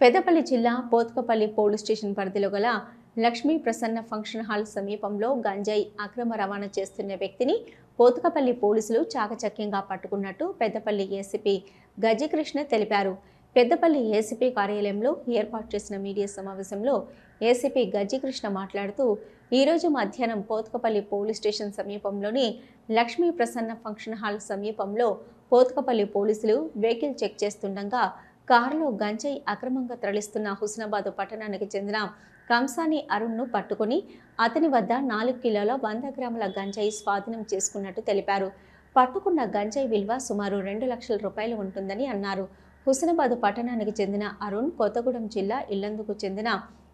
పెద్దపల్లి జిల్లా Pothkapalli police station పరిధిలో గల లక్ష్మీ ప్రసన్న ఫంక్షన్ హాల్ సమీపంలో గంజాయి అక్రమ రవాణా చేస్తున్న వ్యక్తిని పోతుకపల్లి పోలీసులు చాకచక్యంగా పట్టుకున్నట్టు పెద్దపల్లి ఏసీపీ గజకృష్ణ తెలిపారు. పెద్దపల్లి ఏసీపీ కార్యాలయంలో ఏర్పాటు చేసిన మీడియా సమావేశంలో ఏసీపీ గజ్జికృష్ణ మాట్లాడుతూ ఈరోజు మధ్యాహ్నం పోతుకపల్లి పోలీస్ స్టేషన్ సమీపంలోని లక్ష్మీ ప్రసన్న ఫంక్షన్ హాల్ సమీపంలో పోతుకపల్లి పోలీసులు వెహికల్ చెక్ చేస్తుండగా కారులో గంజాయి అక్రమంగా తరలిస్తున్న హుస్నాబాద్ పట్టణానికి చెందిన కంసాని అరుణ్ను పట్టుకుని అతని వద్ద నాలుగు కిలోల వంద గ్రాముల గంజాయి స్వాధీనం చేసుకున్నట్టు తెలిపారు. పట్టుకున్న గంజాయి విలువ సుమారు రెండు లక్షల రూపాయలు ఉంటుందని అన్నారు. హుస్నాబాద్ పట్టణానికి చెందిన అరుణ్ కొత్తగూడెం జిల్లా ఇల్లందుకు చెందిన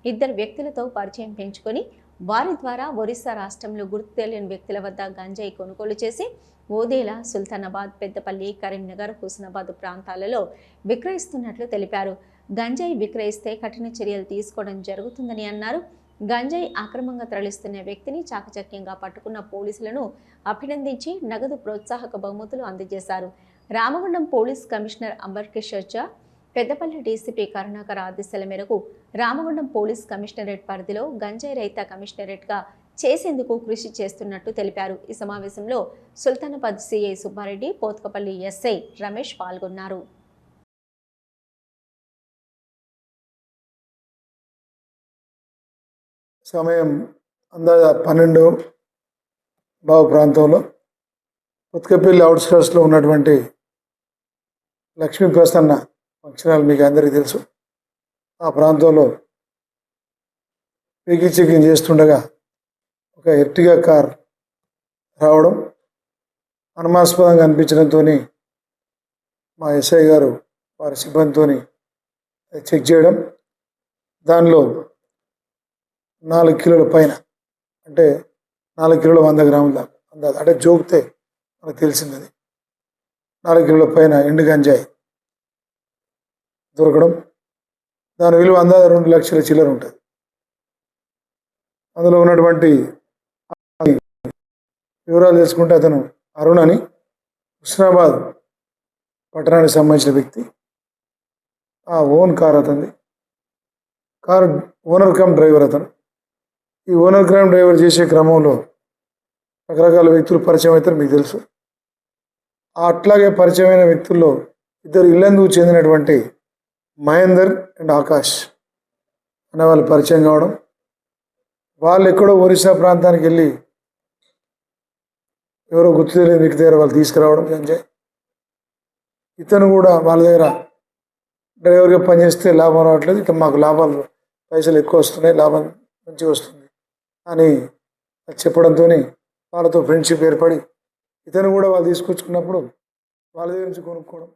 ఇద్దరు వ్యక్తులతో పరిచయం పెంచుకొని వారి ద్వారా ఒరిస్సా రాష్ట్రంలో గుర్తు తెలియని వ్యక్తుల వద్ద గంజాయి కొనుగోలు చేసి ఓదేల సుల్తానాబాద్ పెద్దపల్లి కరీంనగర్ హుస్నాబాద్ ప్రాంతాలలో విక్రయిస్తున్నట్లు తెలిపారు. గంజాయి విక్రయిస్తే కఠిన చర్యలు తీసుకోవడం జరుగుతుందని అన్నారు. గంజాయి అక్రమంగా తరలిస్తున్న వ్యక్తిని చాకచక్యంగా పట్టుకున్న పోలీసులను అభినందించి నగదు ప్రోత్సాహక బహుమతులు అందజేశారు. Ramagundam police commissioner Amber Kishore Peddapalli DCP Karunakar ఆదేశాల మేరకు రామగుండం పోలీస్ కమిషనరేట్ పరిధిలో గంజాయి రైత కమిషనరేట్గా చేసేందుకు కృషి చేస్తున్నట్టు తెలిపారు. ఈ సమావేశంలో సుల్తానాబాద్ సిఐ సుబ్బారెడ్డి పోత్కపల్లి ఎస్ఐ రమేష్ పాల్గొన్నారు. సమయం అందాజ పన్నెండు బావు ప్రాంతంలో ఉత్కపల్లి అవుట్స్కర్ట్స్లో ఉన్నటువంటి లక్ష్మీ ప్రసన్న పక్షణాలు మీకు అందరికీ తెలుసు. ఆ ప్రాంతంలో పీకి చెకింగ్ చేస్తుండగా ఒక ఎర్టిగా కార్ రావడం అనుమానాస్పదంగా అనిపించడంతో మా ఎస్ఐ గారు వారి సిబ్బందితో చెక్ చేయడం. దానిలో నాలుగు కిలోల పైన అంటే నాలుగు కిలోల వంద గ్రాముల దాకా. అందాజ అంటే జోకితే మనకు తెలిసింది నాలుగు కిలోల పైన ఎండు గంజాయి దొరకడం. దాని విలువ అందాజ రెండు లక్షల చిల్లర ఉంటుంది. అందులో ఉన్నటువంటి వివరాలు తెలుసుకుంటే అతను అరుణ్ అని. హుస్నాబాద్ పట్టణానికి సంబంధించిన వ్యక్తి. ఆ ఓన్ కార్ అతనిది. కారు ఓనర్ కమ్ డ్రైవర్ అతను. ఈ ఓనర్ క్రైమ్ డ్రైవర్ చేసే క్రమంలో రకరకాల వ్యక్తులు పరిచయం అవుతారు మీకు తెలుసు. అట్లాగే పరిచయమైన వ్యక్తుల్లో ఇద్దరు ఇల్లందుకు చెందినటువంటి మహేందర్ అండ్ ఆకాష్ అనే వాళ్ళు పరిచయం కావడం. వాళ్ళు ఎక్కడో ఒరిస్సా ప్రాంతానికి వెళ్ళి ఎవరో గుర్తు తెలియని వ్యక్తి దగ్గర వాళ్ళు తీసుకురావడం సంజయ్ ఇతను కూడా వాళ్ళ దగ్గర డ్రైవర్గా పనిచేస్తే లాభం రావట్లేదు. ఇక మాకు లాభాలు పైసలు ఎక్కువ వస్తున్నాయి లాభం మంచిగా వస్తుంది అని చెప్పడంతో వాళ్ళతో ఫ్రెండ్షిప్ ఏర్పడి ఇతను కూడా వాళ్ళు తీసుకొచ్చుకున్నప్పుడు వాళ్ళ దగ్గర నుంచి కొనుక్కోవడం